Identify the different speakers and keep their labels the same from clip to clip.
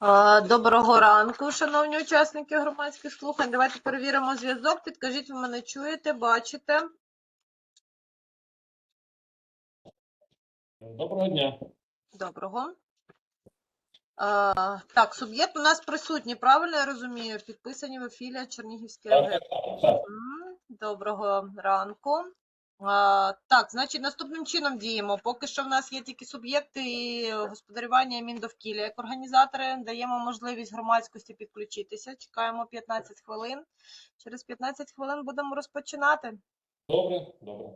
Speaker 1: Доброго ранку, шановні учасники громадських слухань. Давайте перевіримо зв'язок. Підкажіть, ви мене чуєте, бачите?
Speaker 2: Доброго дня.
Speaker 1: Доброго. А, так, суб'єкт у нас присутній, правильно я розумію? Підписані в ефілі Чернігівської
Speaker 2: Так,
Speaker 1: АГ. Доброго ранку. Так, значить, наступним чином діємо. Поки що в нас є тільки суб'єкти і господарювання і Міндовкілля. Як організатори даємо можливість громадськості підключитися. Чекаємо 15 хвилин. Через 15 хвилин будемо розпочинати.
Speaker 2: Добре, добре.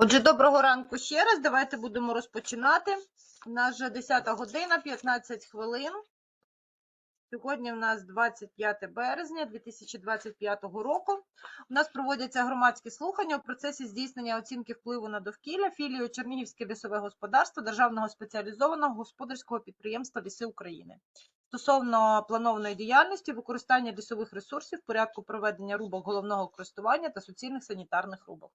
Speaker 1: Отже, доброго ранку ще раз. Давайте будемо розпочинати. У нас вже 10 година, 15 хвилин. Сьогодні у нас 25 березня 2025 року. У нас проводяться громадські слухання у процесі здійснення оцінки впливу на довкілля філією Чернігівське лісове господарство Державного спеціалізованого господарського підприємства Ліси України стосовно планованої діяльності, використання лісових ресурсів, порядку проведення рубок головного користування та суцільних санітарних рубок.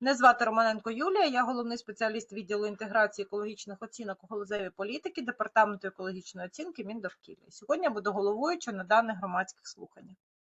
Speaker 1: Мене звати Романенко Юлія, я головний спеціаліст відділу інтеграції екологічних оцінок у галузевій політики Департаменту екологічної оцінки Міндовкілля. Сьогодні я буду головуючою на даних громадських слуханнях.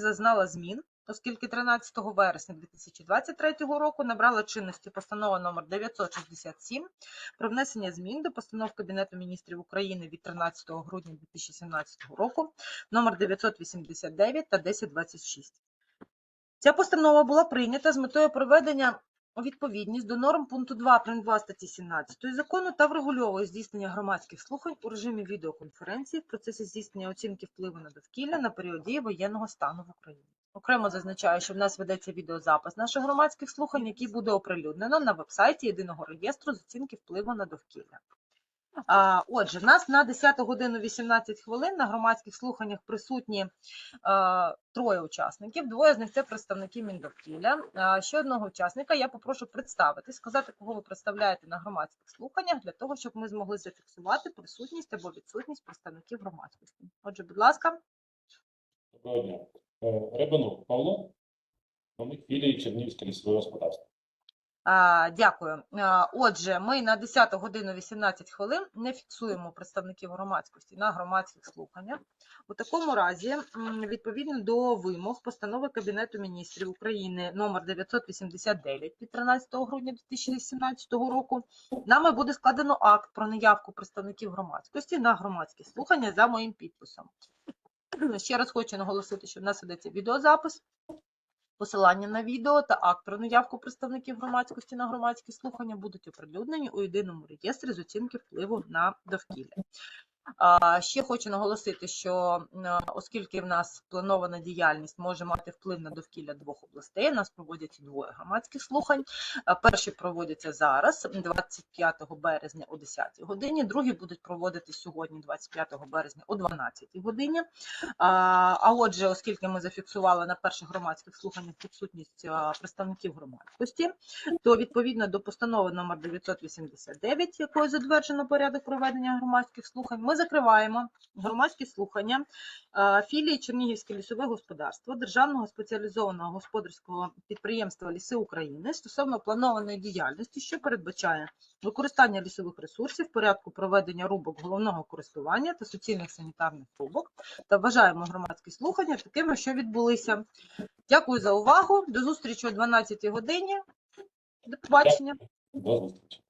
Speaker 1: зазнала змін, оскільки 13 вересня 2023 року набрала чинності постанова номер 967 про внесення змін до постанов Кабінету міністрів України від 13 грудня 2017 року номер 989 та 1026. Ця постанова була прийнята з метою проведення у відповідність до норм пункту 2 прим. 2 статті 17 закону та врегульовує здійснення громадських слухань у режимі відеоконференції в процесі здійснення оцінки впливу на довкілля на період дії воєнного стану в Україні. Окремо зазначаю, що в нас ведеться відеозапис наших громадських слухань, який буде оприлюднено на вебсайті єдиного реєстру з оцінки впливу на довкілля. Отже, в нас на 10 годину 18 хвилин на громадських слуханнях присутні е, троє учасників. Двоє з них це представники Міндовкілля. Ще одного учасника я попрошу представити, сказати, кого ви представляєте на громадських слуханнях, для того, щоб ми змогли зафіксувати присутність або відсутність представників громадськості. Отже, будь ласка,
Speaker 2: Доброго дня. Е, Рибанук Павло, керівник філії Чернігівське лісове господарство.
Speaker 1: Дякую. Отже, ми на 10 годину 18 хвилин не фіксуємо представників громадськості на громадських слуханнях. У такому разі, відповідно до вимог постанови Кабінету міністрів України номер 989 від 13 грудня 2017 року, нами буде складено акт про наявку представників громадськості на громадські слухання за моїм підписом. Ще раз хочу наголосити, що в нас ведеться відеозапис. Посилання на відео та акт про наявку представників громадськості на громадські слухання будуть оприлюднені у єдиному реєстрі з оцінки впливу на довкілля. Ще хочу наголосити, що оскільки в нас планована діяльність може мати вплив на довкілля двох областей, нас проводяться двоє громадських слухань. Перші проводяться зараз, 25 березня о 10 годині, другі будуть проводитись сьогодні, 25 березня о 12 годині. А, отже, оскільки ми зафіксували на перших громадських слуханнях відсутність представників громадськості, то відповідно до постанови номер 989, якою затверджено порядок проведення громадських слухань, ми закриваємо громадські слухання філії Чернігівське лісове господарство Державного спеціалізованого господарського підприємства Ліси України стосовно планованої діяльності, що передбачає використання лісових ресурсів, порядку проведення рубок головного користування та суцільних санітарних рубок та вважаємо громадські слухання такими, що відбулися. Дякую за увагу. До зустрічі о 12 годині. До побачення.
Speaker 2: До зустрічі.